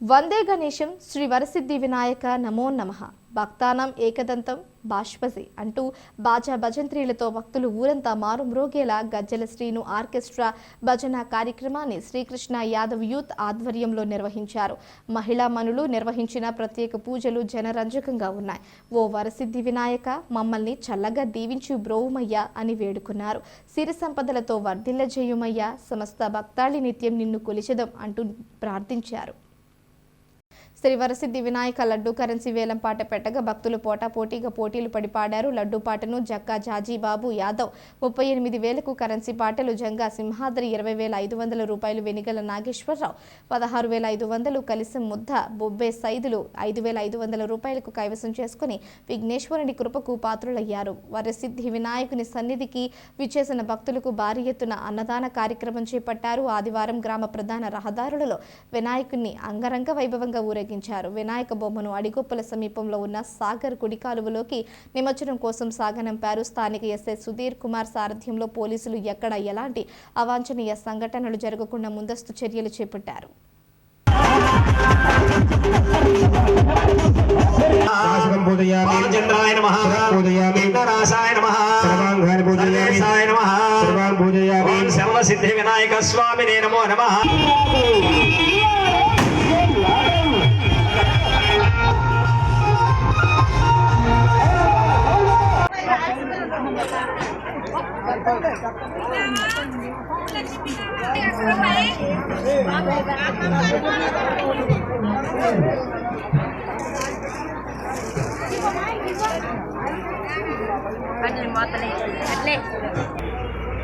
వందే గణేశం శ్రీ వరసిద్ధి వినాయక నమో నమః. భక్తానం ఏకదంతం బాష్పజి అంటూ బాజా భజంత్రీలతో భక్తులు ఊరంతా మారుమ్రోగేలా గజ్జల శ్రీను ఆర్కెస్ట్రా భజన కార్యక్రమాన్ని శ్రీకృష్ణ యాదవ్ యూత్ ఆధ్వర్యంలో నిర్వహించారు. మహిళా మనులు నిర్వహించిన ప్రత్యేక పూజలు జనరంజకంగా ఉన్నాయి. ఓ వరసిద్ధి వినాయక మమ్మల్ని చల్లగా దీవించు బ్రోవుమయ్యా అని వేడుకున్నారు. సిరి సంపదలతో వర్ధిల్లజేయుమయ్యా సమస్త భక్తాళి నిత్యం నిన్ను కొలిచెదం అంటూ ప్రార్థించారు. శ్రీ వరసిద్ధి వినాయక లడ్డు కరెన్సీ వేలం పాట పెట్టగా భక్తులు పోటాపోటీగా పోటీలు పడి పాడారు. లడ్డు పాటను జక్కా జాజీబాబు యాదవ్ ముప్పై ఎనిమిది వేలకు కరెన్సీ పాటలు జంగా సింహాద్రి ఇరవై వేల ఐదు వందల రూపాయలు వెనిగల నాగేశ్వరరావు పదహారు వేల ఐదు వందలు కలిసి ముద్ద బొబ్బే సైదులు ఐదు వేల ఐదు వందల రూపాయలకు కైవసం చేసుకుని విఘ్నేశ్వరుని కృపకు పాత్రులయ్యారు. వరసిద్ధి వినాయకుని సన్నిధికి విచ్చేసిన భక్తులకు భారీ ఎత్తున అన్నదాన కార్యక్రమం చేపట్టారు. ఆదివారం గ్రామ ప్రధాన రహదారులలో వినాయకుని అంగరంగ వైభవంగా ఊరేగించారు వినాయక బొమ్మను అడిగొప్పల సమీపంలో ఉన్న సాగర్ కుడి కాలువలోకి నిమజ్జనం కోసం సాగనంపారు స్థానిక ఎస్ఐ సుధీర్ కుమార్ సారథ్యంలో పోలీసులు ఎక్కడ ఎలాంటి అవాంఛనీయ సంఘటనలు జరగకుండా ముందస్తు చర్యలు చేపట్టారు. రామచంద్రాయ నమ నమ సర్వాంగాన్ని నమ సర్వాన్ పూజయామి సర్వసిద్ధి వినాయక స్వామినే నమో నమ.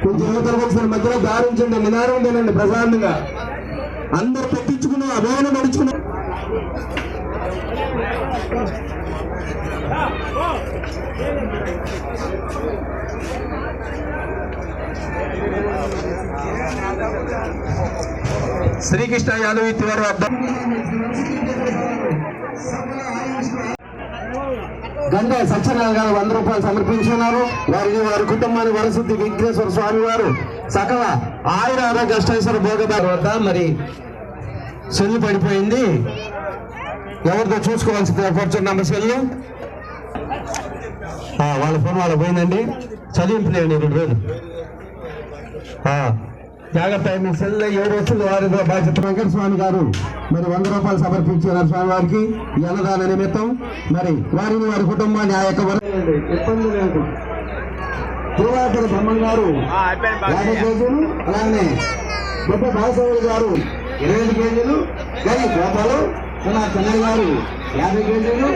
కొంచెం యువతలకు ఒకసారి మధ్యలో దారించండి నిదానం తినండి ప్రశాంతంగా. అందరు పెట్టించుకున్నాం అభోగన నడుచుకున్నాం శ్రీకృష్ణ యాదవ్ ఇత్తి వారు వద్ద గంగా సత్యనారాయణ గారు వంద రూపాయలు సమర్పించున్నారు వారిని వారి కుటుంబాన్ని వరసిద్ధి విఘ్నేశ్వర స్వామి వారు. సకల ఆయుర ఆరోగ్య అష్టేశ్వర భోగదారు వద్ద మరి సెల్లు పడిపోయింది. ఎవరితో చూసుకోవాల్సింది కూర్చున్నాము సెల్లు వాళ్ళ ఫోన్ వాళ్ళ పోయిందండి. చదివింపులేండి రెండు వేలు జాగ్రత్త మీ సెల్ ఎవరు వచ్చింది వారి బాధ్యత వెంకట స్వామి గారు. మరి వంద రూపాయలు సమర్పించారు స్వామి వారికి. ఈ అన్నదాన నిమిత్తం మరి వారిని వారి కుటుంబాన్ని ఆ యొక్క ఇబ్బంది లేదు. తిరువాతల బ్రహ్మం గారు యాభై కేజీలు అలానే గొప్ప బాలసవులు గారు ఇరవై ఐదు కేజీలు గరి గోపాలు గారు యాభై కేజీలు.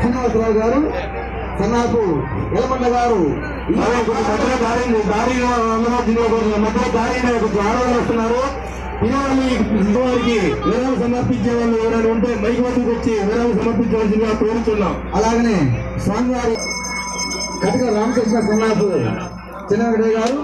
శ్రీనివాసరావు గారు సన్నాకు ఏమన్న గారు మధ్య దారి దారి మధ్య దారి కొంచెం ఆడవాళ్ళు వస్తున్నారు పిల్లవాళ్ళని వారికి విరాళం సమర్పించే వాళ్ళు ఎవరైనా ఉంటే మైకి వద్దకు వచ్చి విరాళం సమర్పించవలసిందిగా కోరుతున్నాం అలాగనే స్వామివారి కటక రామకృష్ణ సన్నాపు చిన్నగడే గారు